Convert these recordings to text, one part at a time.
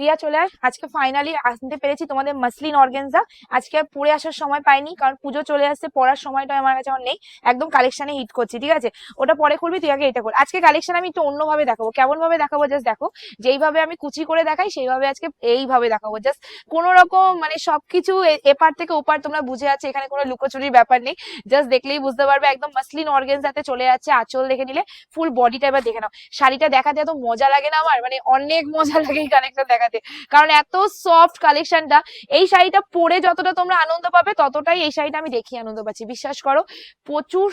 রিয়া, চলে আয়। আজকে ফাইনালি আনতে পেরেছি তোমাদের মাসলিন অর্গেনজা। আজকে আর পরে আসার সময় পাইনি, কারণ পুজো চলে আসছে, পড়ার সময়টা আমার কাছে নেই। একদম কালেকশনে হিট করছি, ঠিক আছে? ওটা পরে করবি তুই আগে এটা কর আজকে কালেকশন আমি একটু অন্যভাবে দেখাবো কেমন ভাবে দেখাবো জাস্ট দেখো। যেইভাবে আমি কুচি করে দেখাই, সেইভাবে আজকে এইভাবে দেখাবো। জাস্ট কোন রকম মানে সবকিছু এপার থেকে ওপার তোমরা বুঝে যাচ্ছে এখানে কোনো লুকোচুরির ব্যাপার নেই। জাস্ট দেখলেই বুঝতে পারবে, একদম মাসলিন অর্গেনজাতে চলে যাচ্ছে, আঁচল দেখে নিলে ফুল বডিটা এবার দেখে নাও। শাড়িটা দেখাতে এত মজা লাগে না আমার? মানে অনেক মজা লাগে এই কালেকশন দেখাতে কারণ এত সফট কালেকশনটা এই শাড়িটা পরে যতটা তোমরা আনন্দ পাবে, ততটাই এই শাড়িটা আমি দেখি আনন্দ পাচ্ছি। বিশ্বাস করো, প্রচুর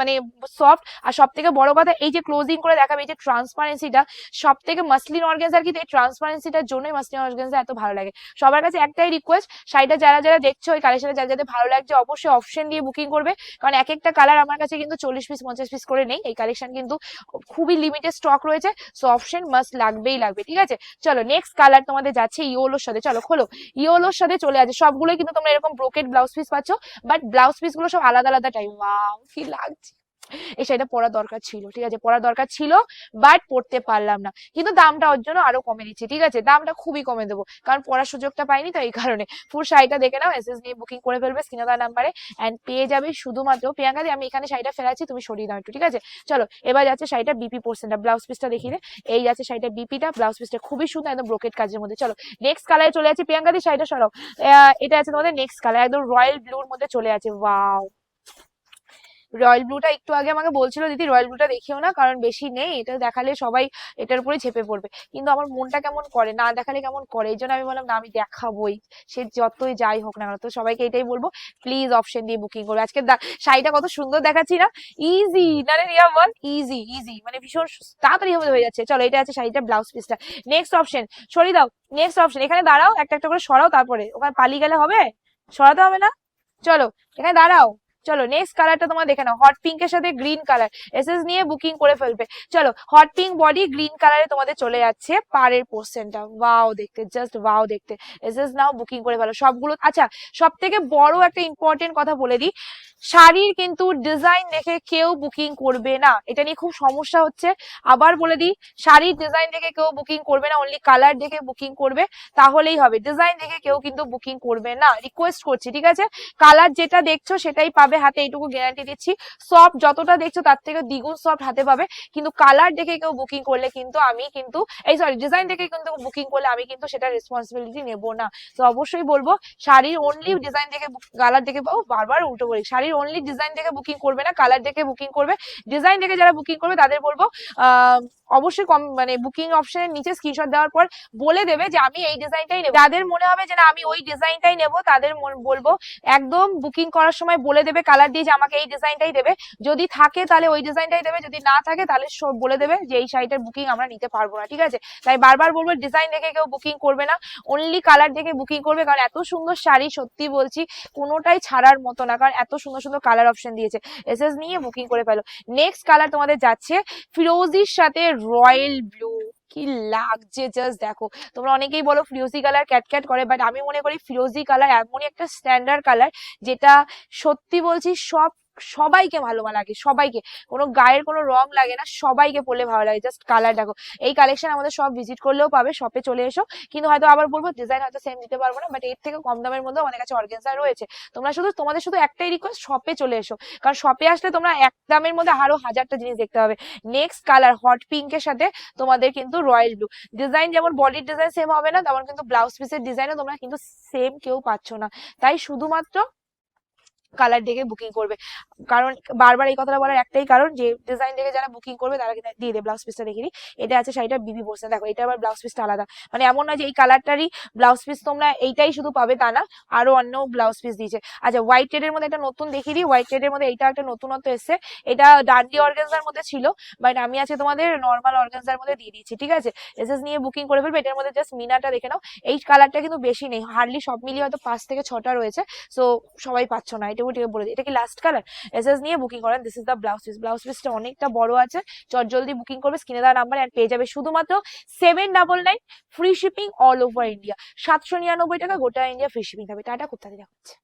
মানে সফট আর সব থেকে বড় কথা, এই যে ক্লোজিং করে দেখাবে, এই যে ট্রান্সপারেন্সিটা সব থেকে মাসলিন অর্গেন্সার কিন্তু এই ট্রান্সপারেন্সিটার জন্যই মাসলিন অর্গেন্সা এত ভালো লাগে। সবার কাছে একটাই রিকোয়েস্ট শাড়িটা যারা যারা দেখছ, এই কালেকশনে যারা যাদের ভালো লাগছে, অবশ্যই অপশন দিয়ে বুকিং করবে। কারণ এক একটা কালার আমার কাছে কিন্তু চল্লিশ পিস পঞ্চাশ পিস করে নেই। এই কালেকশন কিন্তু খুবই লিমিটেড স্টক রয়েছে। সো অপশন মাস্ট লাগবেই লাগবে, ঠিক আছে? চলো নেক্সট কালার তোমাদের যাচ্ছে ইয়োলোর সাথে। চলো, খোলো। ইয়োলোর সাথে চলে আছে সবগুলোই কিন্তু তোমরা এরকম ব্রোকেট ব্লাউজ পিস পাচ্ছ বাট ব্লাউজ পিসগুলো সব আলাদা আলাদা টাইপ কি লাগছে। এই শাড়িটা পরার দরকার ছিল, ঠিক আছে? পরার দরকার ছিল বাট পড়তে পারলাম না। কিন্তু দামটা ওর জন্য আরও কমে দিচ্ছি, ঠিক আছে? দামটা খুবই কমে দেবো, কারণ পড়ার সুযোগটা পাইনি তো এই কারণে। ফুল শাড়িটা দেখে নাও এসএস নিয়ে বুকিং করে ফেলবে স্ক্রিনে নাম্বারে অ্যান্ড পেয়ে যাবে শুধুমাত্র প্রিয়াঙ্কা আমি এখানে শাড়িটা ফেলাচ্ছি, তুমি সরিয়ে দাও একটু, ঠিক আছে? চলো, এবার যাচ্ছে শাড়িটা বিপি পোর্শনটা ব্লাউজ পিসটা দেখিয়ে এই যাচ্ছে শাড়িটা বিপিটা ব্লাউজ পিসটা খুবই সুন্দর, একদম ব্রোকেট কাজের মধ্যে। চলো নেক্সট কালারে চলে যাচ্ছে প্রিয়াঙ্কা দি শাড়িটা সরাও। এটা আছে তোমাদের নেক্সট কালার একদম রয়্যাল ব্লুর মধ্যে চলে আছে ওয়াও রয়্যাল ব্লুটা একটু আগে আমাকে বলছিল, দিদি রয়্যাল ব্লুটা দেখিও না, কারণ বেশি নেই, এটা দেখালে সবাই এটার উপরে ঝেপে পড়বে। কিন্তু আমার মনটা কেমন করে, না দেখালে কেমন করে? এই জন্য আমি বললাম, না, আমি দেখাবোই, সে যতই যাই হোক না তো সবাইকে এটাই বলব প্লিজ অপশন দিয়ে বুকিং করবে। আজকে শাড়িটা কত সুন্দর দেখাচ্ছি না? ইজি না রে রিয়া, বল? ইজি ইজি মানে ভীষণ তাড়াতাড়ি হয়ে যাচ্ছে। চলো, এটা আছে শাড়িটা ব্লাউজ পিসটা নেক্সট অপশন সরিয়ে দাও নেক্সট অপশন এখানে দাঁড়াও, একটা একটা করে সরাও তারপরে। ওখানে পালিয়ে গেলে হবে? সরাতে হবে না? চলো, এখানে দাঁড়াও। চলো নেক্সট কালারটা তোমার দেখে নাও হট পিঙ্ক এর সাথে গ্রিন কালার এসএস নিয়ে বুকিং করে ফেলবে। চলো হট পিঙ্ক বডি গ্রিন কালারে তোমাদের চলে যাচ্ছে পাড়ের পোর্শনটা ওয়াও দেখতে জাস্ট ওয়াও দেখতে। এসএস নাও বুকিং করে ফেলো, সবগুলো আচ্ছা সব থেকে বড় একটা ইম্পর্টেন্ট কথা বলে দিই। শাড়ির কিন্তু ডিজাইন দেখে কেউ বুকিং করবে না। এটা নিয়ে খুব সমস্যা হচ্ছে। আবার বলে দিই, শাড়ির ডিজাইন দেখে কেউ বুকিং করবে না অনলি কালার দেখে বুকিং করবে, তাহলেই হবে। ডিজাইন দেখে কেউ কিন্তু বুকিং করবে না। রিকোয়েস্ট করছি, ঠিক আছে? কালার যেটা দেখছ সেটাই পাবে হাতে, এইটুকু গ্যারান্টি দিচ্ছি। সফট যতটা দেখছ তার থেকে দ্বিগুণ সফট হাতে পাবে। কিন্তু কালার দেখে কেউ বুকিং করলে কিন্তু আমি কিন্তু, এই সরি ডিজাইন দেখে কিন্তু বুকিং করলে আমি কিন্তু সেটা রেসপন্সিবিলিটি নেব না। তো অবশ্যই বলব, শাড়ির অনলি ডিজাইন দেখে কালার দেখে বারবার উল্টো বলি, শাড়ির অনলি ডিজাইন দেখে বুকিং করবে না কালার দেখে বুকিং করবে। ডিজাইন দেখে যারা বুকিং করবে, তাদের বলব অবশ্যই কম মানে বুকিং অপশনের নিচে স্ক্রিনশট দেওয়ার পর বলে দেবে যে আমি এই ডিজাইনটাই নেব। যাদের মনে হবে যে না, আমি ওই ডিজাইনটাই নেব, তাদের বলব, একদম বুকিং করার সময় বলে দেবে কালার দিয়ে যে আমাকে এই ডিজাইনটাই দেবে। যদি থাকে তাহলে ওই ডিজাইনটাই দেবে, যদি না থাকে তাহলে বলে দেবে যে এই শাড়িটার বুকিং আমরা নিতে পারব না, ঠিক আছে? তাই বারবার বলব ডিজাইন দেখে কেউ বুকিং করবে না অনলি কালার দেখে বুকিং করবে, কারণ এত সুন্দর শাড়ি, সত্যি বলছি, কোনোটাই ছাড়ার মতো না, কারণ এত সুন্দর সুন্দর কালার অপশন দিয়েছে। এসএস নিয়ে বুকিং করে ফেলো। নেক্সট কালার তোমাদের যাচ্ছে ফিরোজির সাথে রয়্যাল ব্লু কি লাগছে জাস্ট দেখো। তোমরা অনেকেই বলো ফিরোজি কালার ক্যাটক্যাট করে বাট আমি মনে করি ফিরোজি কালার এমনই একটা স্ট্যান্ডার্ড কালার যেটা সত্যি বলছি সব সবাইকে ভালো লাগে, সবাইকে। কোনো গায়ের কোনো রং লাগে না, সবাইকে পরলে ভালো লাগে। জাস্ট কালার দেখো। এই কালেকশন আমাদের সব ভিজিট করলেও পাবে শপে চলে এসো। কিন্তু হয়তো আবার বলব ডিজাইন হয়তো সেম দিতে পারব না বাট এর থেকে কম দামের মধ্যে আমাদের কাছে অর্গেন্সা রয়েছে। তোমরা শুধু, তোমাদের শুধু একটাই রিকোয়েস্ট শপে চলে এসো। কারণ শপে আসলে তোমরা এক দামের মধ্যে আরও হাজারটা জিনিস দেখতে পাবে। নেক্সট কালার হট পিঙ্কের সাথে তোমাদের কিন্তু রয়্যাল ব্লু ডিজাইন যেমন বডির ডিজাইন সেম হবে না, তেমন কিন্তু ব্লাউজ পিসের ডিজাইনও তোমরা কিন্তু সেম কেউ পাচ্ছ না। তাই শুধুমাত্র কালার দেখে বুকিং করবে। কারণ বারবার এই কথাটা বলার একটাই কারণ যে ডিজাইন দেখে যারা বুকিং করবে, তারা দিয়ে দেবে ব্লাউজ পিসটা দেখিনি এটা আছে শাড়িটা বিবি বসে দেখো, এটা আবার ব্লাউজ পিসটা আলাদা। মানে এমন না যে এই কালারটারই ব্লাউজ পিস তোমরা এইটাই শুধু পাবে তা না, আরও অন্য ব্লাউজ পিস দিয়েছে। আচ্ছা হোয়াইট টেডের মধ্যে একটা নতুন দেখিয়ে দিই। হোয়াইট টেডের মধ্যে এটা একটা নতুনত্ব এসছে। এটা ডান্ডি অর্গানজার মধ্যে ছিল বাট আমি আছে তোমাদের নর্মাল অর্গানজার মধ্যে দিয়ে দিয়েছি, ঠিক আছে? এসএস নিয়ে বুকিং করে ফেলবে, এটার মধ্যে জাস্ট মিনাটা দেখে নাও। এই কালারটা কিন্তু বেশি নেই হার্ডলি সব মিলিয়ে হয়তো পাঁচ থেকে ছটা রয়েছে সো সবাই পাচ্ছ না। ঠিক বলে দিই। এটা কি লাস্ট কালার এসএস নিয়ে বুকিং করেন। This is the blouse piece blouse পিসটা অনেকটা বড় আছে। চট জলদি বুকিং করবে। স্ক্রিনে দেওয়া নাম্বার অ্যান্ড পেয়ে যাবে। শুধুমাত্র seven double nine free shipping all over India সাতশো নিরানব্বই টাকা গোটা ইন্ডিয়া ফ্রি শিপিং হবে টাটা কোথা থেকে হচ্ছে